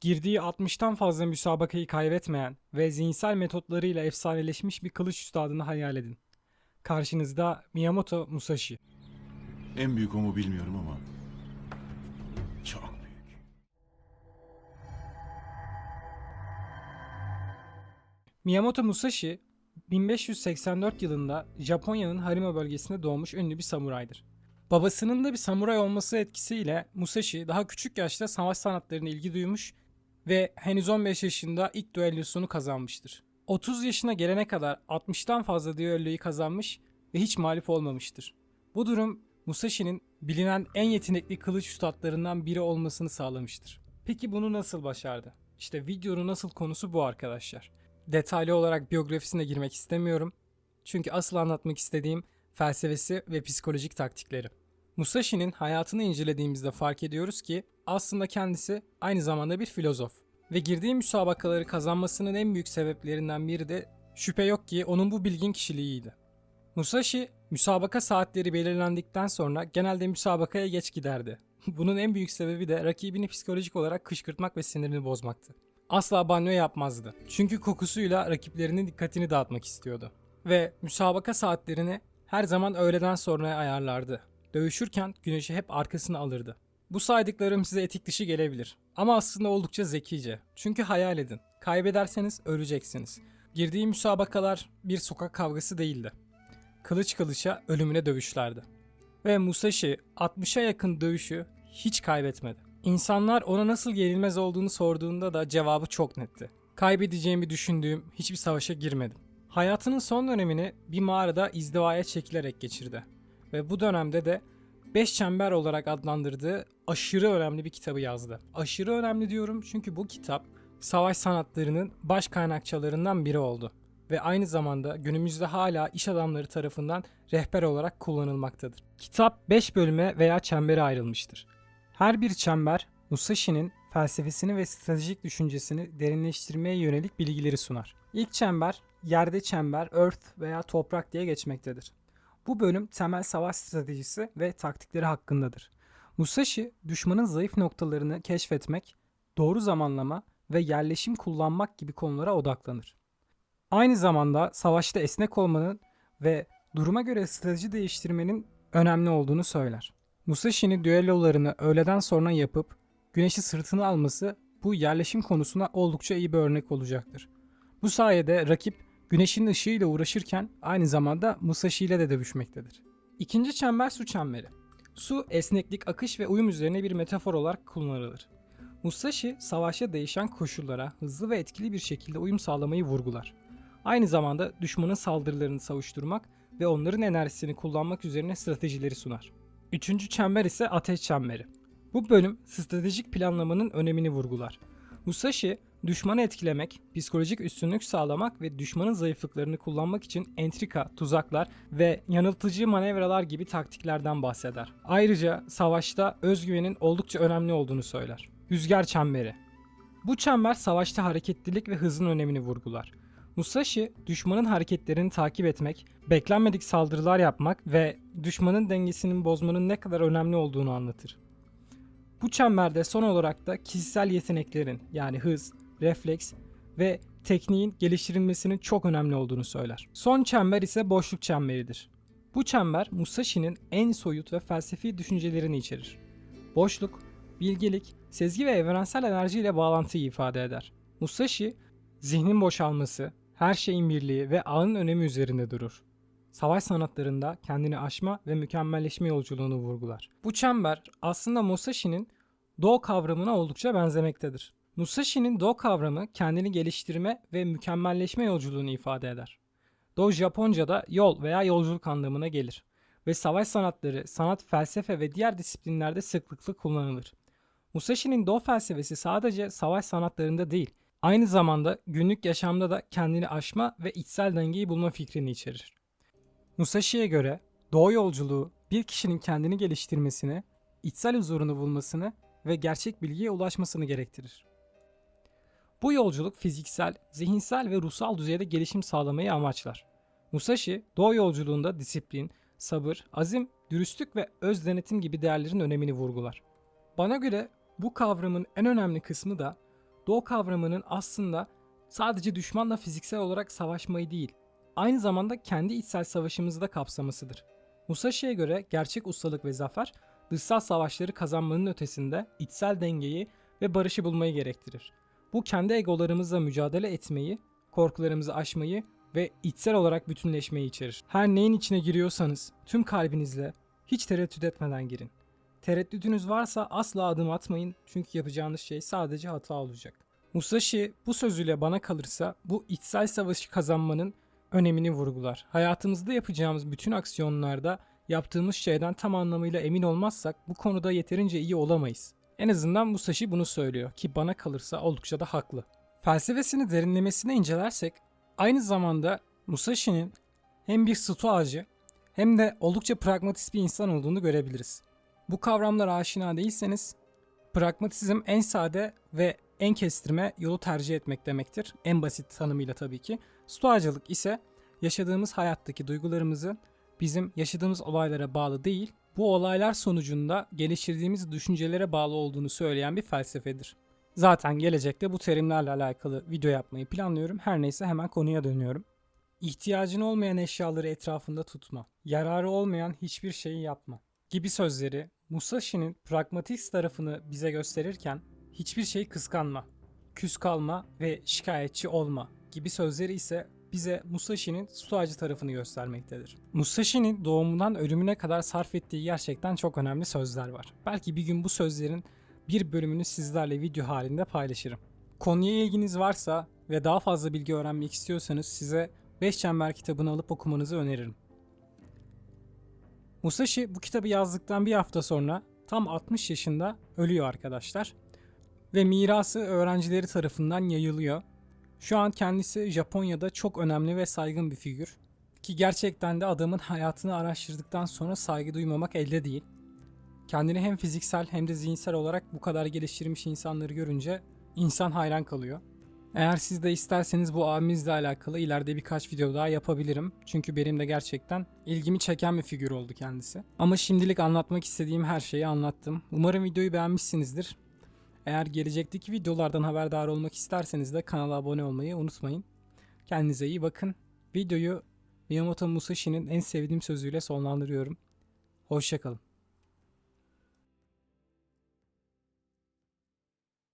Girdiği 60'tan fazla müsabakayı kaybetmeyen ve zihinsel metotlarıyla efsaneleşmiş bir kılıç üstadını hayal edin. Karşınızda Miyamoto Musashi. En büyük o mu bilmiyorum ama çok büyük. Miyamoto Musashi 1584 yılında Japonya'nın Harima bölgesinde doğmuş ünlü bir samuraydır. Babasının da bir samuray olması etkisiyle Musashi daha küçük yaşta savaş sanatlarına ilgi duymuş ve henüz 15 yaşında ilk düellosunu kazanmıştır. 30 yaşına gelene kadar 60'tan fazla düelloyu kazanmış ve hiç mağlup olmamıştır. Bu durum Musashi'nin bilinen en yetenekli kılıç üstadlarından biri olmasını sağlamıştır. Peki bunu nasıl başardı? İşte videonun asıl konusu bu arkadaşlar. Detaylı olarak biyografisine girmek istemiyorum. Çünkü asıl anlatmak istediğim felsefesi ve psikolojik taktikleri. Musashi'nin hayatını incelediğimizde fark ediyoruz ki aslında kendisi aynı zamanda bir filozof. Ve girdiği müsabakaları kazanmasının en büyük sebeplerinden biri de şüphe yok ki onun bu bilgin kişiliğiydi. Musashi müsabaka saatleri belirlendikten sonra genelde müsabakaya geç giderdi. Bunun en büyük sebebi de rakibini psikolojik olarak kışkırtmak ve sinirini bozmaktı. Asla banyo yapmazdı. Çünkü kokusuyla rakiplerinin dikkatini dağıtmak istiyordu. Ve müsabaka saatlerini her zaman öğleden sonraya ayarlardı. Dövüşürken güneşi hep arkasına alırdı. Bu saydıklarım size etik dışı gelebilir. Ama aslında oldukça zekice. Çünkü hayal edin. Kaybederseniz öleceksiniz. Girdiği müsabakalar bir sokak kavgası değildi. Kılıç kılıça ölümüne dövüşlerdi. Ve Musashi 60'a yakın dövüşü hiç kaybetmedi. İnsanlar ona nasıl yenilmez olduğunu sorduğunda da cevabı çok netti. Kaybedeceğimi düşündüğüm hiçbir savaşa girmedim. Hayatının son dönemini bir mağarada izdivaya çekilerek geçirdi. Ve bu dönemde de Beş Çember olarak adlandırdığı aşırı önemli bir kitabı yazdı. Aşırı önemli diyorum çünkü bu kitap savaş sanatlarının baş kaynakçalarından biri oldu. Ve aynı zamanda günümüzde hala iş adamları tarafından rehber olarak kullanılmaktadır. Kitap 5 bölüme veya çembere ayrılmıştır. Her bir çember Musashi'nin felsefesini ve stratejik düşüncesini derinleştirmeye yönelik bilgileri sunar. İlk çember yerde çember, earth veya toprak diye geçmektedir. Bu bölüm temel savaş stratejisi ve taktikleri hakkındadır. Musashi düşmanın zayıf noktalarını keşfetmek, doğru zamanlama ve yerleşim kullanmak gibi konulara odaklanır. Aynı zamanda savaşta esnek olmanın ve duruma göre strateji değiştirmenin önemli olduğunu söyler. Musashi'nin düellolarını öğleden sonra yapıp güneşi sırtına alması bu yerleşim konusuna oldukça iyi bir örnek olacaktır. Bu sayede rakip güneşin ışığıyla uğraşırken aynı zamanda Musashi ile de dövüşmektedir. İkinci çember su çemberi. Su, esneklik, akış ve uyum üzerine bir metafor olarak kullanılır. Musashi, savaşta değişen koşullara hızlı ve etkili bir şekilde uyum sağlamayı vurgular. Aynı zamanda düşmanın saldırılarını savuşturmak ve onların enerjisini kullanmak üzerine stratejileri sunar. Üçüncü çember ise ateş çemberi. Bu bölüm stratejik planlamanın önemini vurgular. Musashi, düşmanı etkilemek, psikolojik üstünlük sağlamak ve düşmanın zayıflıklarını kullanmak için entrika, tuzaklar ve yanıltıcı manevralar gibi taktiklerden bahseder. Ayrıca savaşta özgüvenin oldukça önemli olduğunu söyler. Rüzgar çemberi. Bu çember savaşta hareketlilik ve hızın önemini vurgular. Musashi, düşmanın hareketlerini takip etmek, beklenmedik saldırılar yapmak ve düşmanın dengesinin bozmanın ne kadar önemli olduğunu anlatır. Bu çemberde son olarak da kişisel yeteneklerin yani hız, refleks ve tekniğin geliştirilmesinin çok önemli olduğunu söyler. Son çember ise boşluk çemberidir. Bu çember Musashi'nin en soyut ve felsefi düşüncelerini içerir. Boşluk, bilgelik, sezgi ve evrensel enerji ile bağlantıyı ifade eder. Musashi, zihnin boşalması, her şeyin birliği ve ağın önemi üzerinde durur. Savaş sanatlarında kendini aşma ve mükemmelleşme yolculuğunu vurgular. Bu çember aslında Musashi'nin Do kavramına oldukça benzemektedir. Musashi'nin Do kavramı kendini geliştirme ve mükemmelleşme yolculuğunu ifade eder. Do Japonca'da yol veya yolculuk anlamına gelir ve savaş sanatları, sanat, felsefe ve diğer disiplinlerde sıklıkla kullanılır. Musashi'nin Do felsefesi sadece savaş sanatlarında değil, aynı zamanda günlük yaşamda da kendini aşma ve içsel dengeyi bulma fikrini içerir. Musashi'ye göre Doğu yolculuğu bir kişinin kendini geliştirmesini, içsel huzurunu bulmasını ve gerçek bilgiye ulaşmasını gerektirir. Bu yolculuk fiziksel, zihinsel ve ruhsal düzeyde gelişim sağlamayı amaçlar. Musashi, Doğu yolculuğunda disiplin, sabır, azim, dürüstlük ve öz denetim gibi değerlerin önemini vurgular. Bana göre bu kavramın en önemli kısmı da Doğu kavramının aslında sadece düşmanla fiziksel olarak savaşmayı değil, aynı zamanda kendi içsel savaşımızı da kapsamasıdır. Musashi'ye göre gerçek ustalık ve zafer, dışsal savaşları kazanmanın ötesinde içsel dengeyi ve barışı bulmayı gerektirir. Bu kendi egolarımızla mücadele etmeyi, korkularımızı aşmayı ve içsel olarak bütünleşmeyi içerir. Her neyin içine giriyorsanız tüm kalbinizle hiç tereddüt etmeden girin. Tereddütünüz varsa asla adım atmayın çünkü yapacağınız şey sadece hata olacak. Musashi bu sözüyle bana kalırsa bu içsel savaşı kazanmanın önemini vurgular. Hayatımızda yapacağımız bütün aksiyonlarda yaptığımız şeyden tam anlamıyla emin olmazsak bu konuda yeterince iyi olamayız. En azından Musashi bunu söylüyor ki bana kalırsa oldukça da haklı. Felsefesini derinlemesine incelersek aynı zamanda Musashi'nin hem bir stoacı hem de oldukça pragmatist bir insan olduğunu görebiliriz. Bu kavramlara aşina değilseniz pragmatizm en sade ve en kestirme yolu tercih etmek demektir. En basit tanımıyla tabii ki. Stoacılık ise yaşadığımız hayattaki duygularımızın bizim yaşadığımız olaylara bağlı değil, bu olaylar sonucunda geliştirdiğimiz düşüncelere bağlı olduğunu söyleyen bir felsefedir. Zaten gelecekte bu terimlerle alakalı video yapmayı planlıyorum. Her neyse hemen konuya dönüyorum. İhtiyacın olmayan eşyaları etrafında tutma. Yararı olmayan hiçbir şeyi yapma. Gibi sözleri Musashi'nin pragmatist tarafını bize gösterirken hiçbir şeyi kıskanma, küs kalma ve şikayetçi olma gibi sözleri ise bize Musashi'nin stoacı tarafını göstermektedir. Musashi'nin doğumundan ölümüne kadar sarf ettiği gerçekten çok önemli sözler var. Belki bir gün bu sözlerin bir bölümünü sizlerle video halinde paylaşırım. Konuya ilginiz varsa ve daha fazla bilgi öğrenmek istiyorsanız size 5 Çember kitabını alıp okumanızı öneririm. Musashi bu kitabı yazdıktan bir hafta sonra tam 60 yaşında ölüyor arkadaşlar. Ve mirası öğrencileri tarafından yayılıyor. Şu an kendisi Japonya'da çok önemli ve saygın bir figür. Ki gerçekten de adamın hayatını araştırdıktan sonra saygı duymamak elde değil. Kendini hem fiziksel hem de zihinsel olarak bu kadar geliştirmiş insanları görünce insan hayran kalıyor. Eğer siz de isterseniz bu abimizle alakalı ileride birkaç video daha yapabilirim. Çünkü benim de gerçekten ilgimi çeken bir figür oldu kendisi. Ama şimdilik anlatmak istediğim her şeyi anlattım. Umarım videoyu beğenmişsinizdir. Eğer gelecekteki videolardan haberdar olmak isterseniz de kanala abone olmayı unutmayın. Kendinize iyi bakın. Videoyu Miyamoto Musashi'nin en sevdiğim sözüyle sonlandırıyorum. Hoşçakalın.